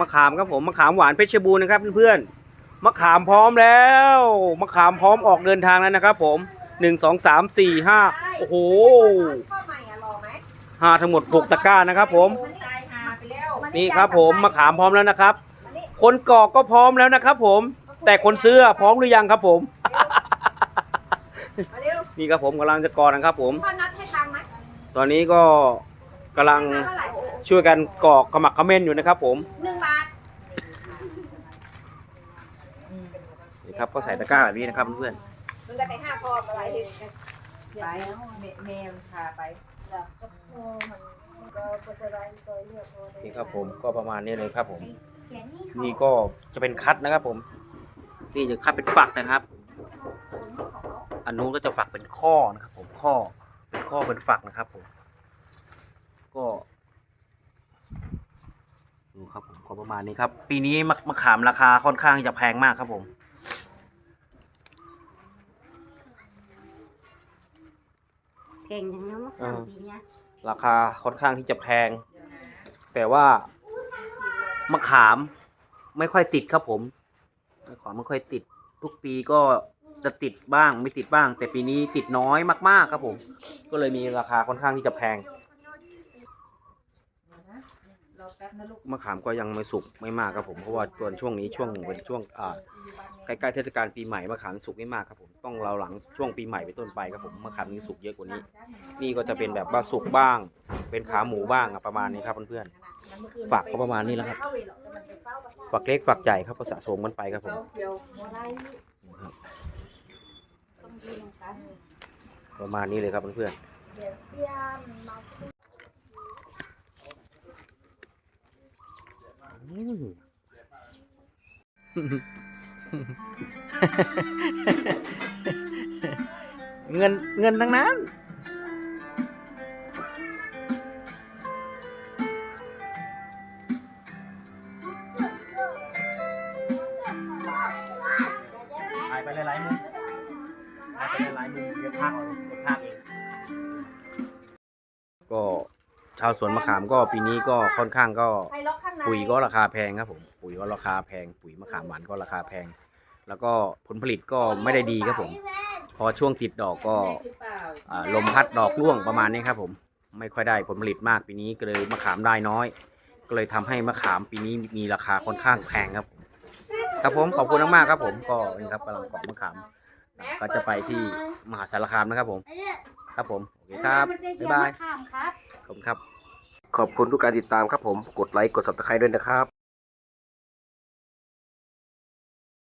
มะขามครับผมมะขามหวานเพชรบูรณ์นะครับเพื่อนๆมะขามพร้อมแล้วมะขามพร้อมออกเดินทางแล้วนะครับ ผมหนึ่งสองสามสี่ห้าโอ้โหข้อใหม่อะรอไหมห้าทั้งหมดหกตะกร้านะครับผมตายหาไปแล้วนี่ครับผมมะขามพร้อมแล้วนะครับมานี่คนกรอกก็พร้อมแล้วนะครับ ผม แต่คนซื้อพร้อมหรือยังครับ ผมมาเร็วนี่ครับผมกำลังจะกรอกนะครับผมพ่อนัดให้ตังค์ไหมตอนนี้ก็กำลังเท่าไหร่ ช่วยกันกรอกขมักเขม้นอยู่นะครับผมหนึ่งบาทนี่ครับก็ใส่ตะกร้าแบบนี้นะครับเพื่อนมึงก็แต่ห้าพอมาหลายทีไปเมย์พาไปๆนี่ครับผมก็ประมาณนี้เลยครับผม นี่ก็จะเป็นคัดนะครับผม นี่จะคัดเป็นฝักนะครับ อันนู้นก็จะฝักเป็นข้อนะครับ ผมข้อเป็นข้อเป็นฝักนะครับผม ก็ดู ครับผมก็ประมาณนี้ครับ ปีนี้มะมะขามราคาค่อนข้างจะแพงมากครับผมเก่งจังนะมะขามปีเนี้ยราคาค่อนข้างที่จะแพง แต่ว่ามะขามไม่ค่อยติดครับผมมะขามไม่ค่อยติด ทุกปีก็จะติดบ้างไม่ติดบ้าง แต่ปีนี้ติดน้อยมากๆครับผม ก็เลยมีราคาค่อนข้างที่จะแพง รอแป๊บนะลูก มะขามก็ยังไม่สุกไม่มากครับผมเพราะว่าตอนช่วงนี้ช่วงเป็นช่วงอ่าใกล้ๆเทศกาลปีใหม่มะขามสุกไม่มากครับผมต้องเราหลังช่วงปีใหม่เป็นต้นไปครับผมมะขามนี้สุกเยอะกว่านี้ นี่ก็จะเป็นแบบว่าสุกบ้าง เป็นขาหมูบ้างอะประมาณนี้ครับเพื่อนๆฝากก็ประมาณนี้แล้วครับฝักเล็กฝักใหญ่ครับก็สะสมกันไปครับผมเขาเซียวโมไลประมาณนี้เลยครับเพื่อนๆอืม เงินเงินทั้งนั้น ชาวสวนมะขามก็ปีนี้ก็ค่อนข้างก็ปุ๋ยก็ราคาแพงครับผมปุ๋ยก็ราคาแพง ปุ๋ยมะขามหวานก็ราคาแพง แล้วก็ผลผลิตก็ไม่ได้ดีครับผม พอช่วงติดดอกก็ลมพัดดอกร่วงประมาณนี้ครับผม ไม่ค่อยได้ผลผลิตมากปีนี้ก็เลยมะขามได้น้อย ก็เลยทำให้มะขามปีนี้มีราคาค่อนข้างแพงครับครับผมขอบคุณมากๆครับผมก็นี่ครับกำลังเกาะมะขามก็จะไปที่มหาสารคามนะครับผม ครับผม โอเคครับ บ๊ายบายครับ ขอบคุณครับ ขอบคุณทุกการติดตามครับผม กดไลค์ กด subscribe ด้วยนะครับ